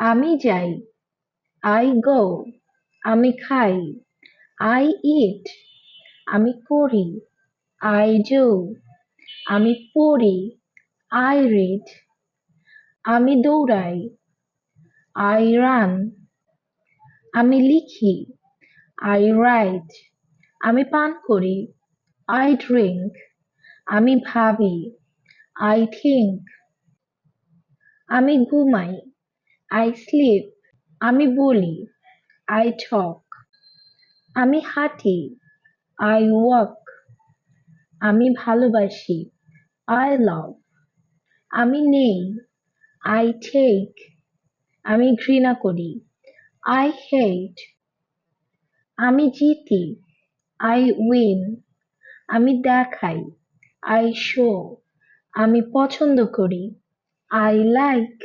আমি যাই। I go আমি খাই। আই ইট আমি করি। আই জো আমি পড়ি। আই রিড আমি দৌড়াই। আই রান আমি লিখি। আই রাইট আমি পান করি। আই ড্রিঙ্ক আমি ভাবি। আই থিঙ্ক আমি ঘুমাই। আই স্লিপ আমি বলি আই টক আমি হাঁটি আই ওয়াক আমি ভালোবাসি আই লাভ আমি নেই আই টেক আমি ঘৃণা করি আই হেট আমি জিতি আই উইন আমি দেখাই আই শো আমি পছন্দ করি আই লাইক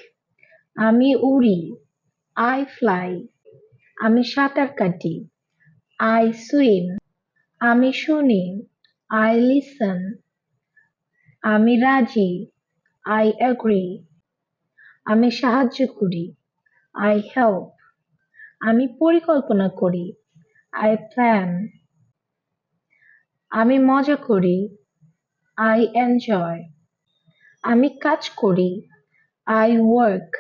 আমি উড়ি আই ফ্লাই আমি সাঁতার কাটি আই সুইম আমি শুনি আই লিসন আমি রাজি আই অ্যাগ্রি আমি সাহায্য করি আই হেল্প আমি পরিকল্পনা করি আই প্ল্যান আমি মজা করি আই এনজয় আমি কাজ করি আই ওয়ার্ক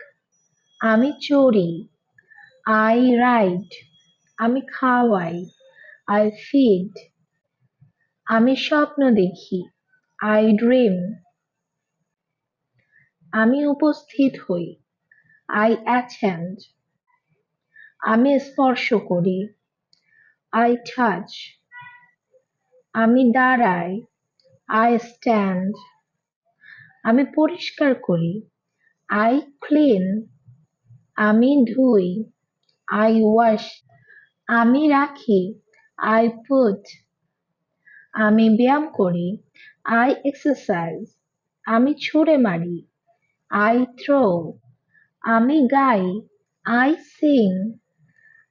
আমি চড়ি আই রাইড আমি খাওয়াই আই ফিড আমি স্বপ্ন দেখি আই ড্রিম আমি উপস্থিত হই আই অ্যাটেন্ড আমি স্পর্শ করি আই টাচ আমি দাঁড়াই আই স্ট্যান্ড আমি পরিষ্কার করি আই ক্লিন আমি ধুই আই ওয়াশ আমি রাখি আই পুট আমি ব্যায়াম করি আই এক্সারসাইজ আমি ছুঁড়ে মারি আই থ্রো আমি গাই আই সিং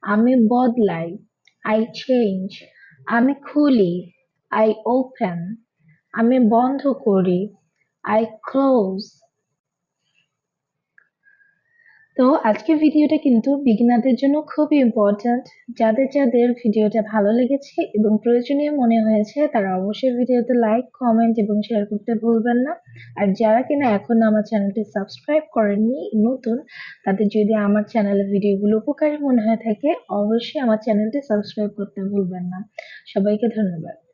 আমি বদলাই আই চেঞ্জ আমি খুলি আই ওপেন আমি বন্ধ করি আই ক্লোজ তো আজকের ভিডিওটা কিন্তু বিগিনারদের জন্য খুবই ইম্পর্ট্যান্ট যাদের যাদের ভিডিওটা ভালো লেগেছে এবং প্রয়োজনীয় মনে হয়েছে, তারা অবশ্যই ভিডিওতে লাইক কমেন্ট এবং শেয়ার করতে ভুলবেন না। আর যারা কিনা এখন আমার চ্যানেলটি সাবস্ক্রাইব করেননি, নতুন, তাদের যদি আমার চ্যানেলের ভিডিওগুলো উপকারী মনে হয়ে থাকে, অবশ্যই আমার চ্যানেলটি সাবস্ক্রাইব করতে ভুলবেন না। সবাইকে ধন্যবাদ।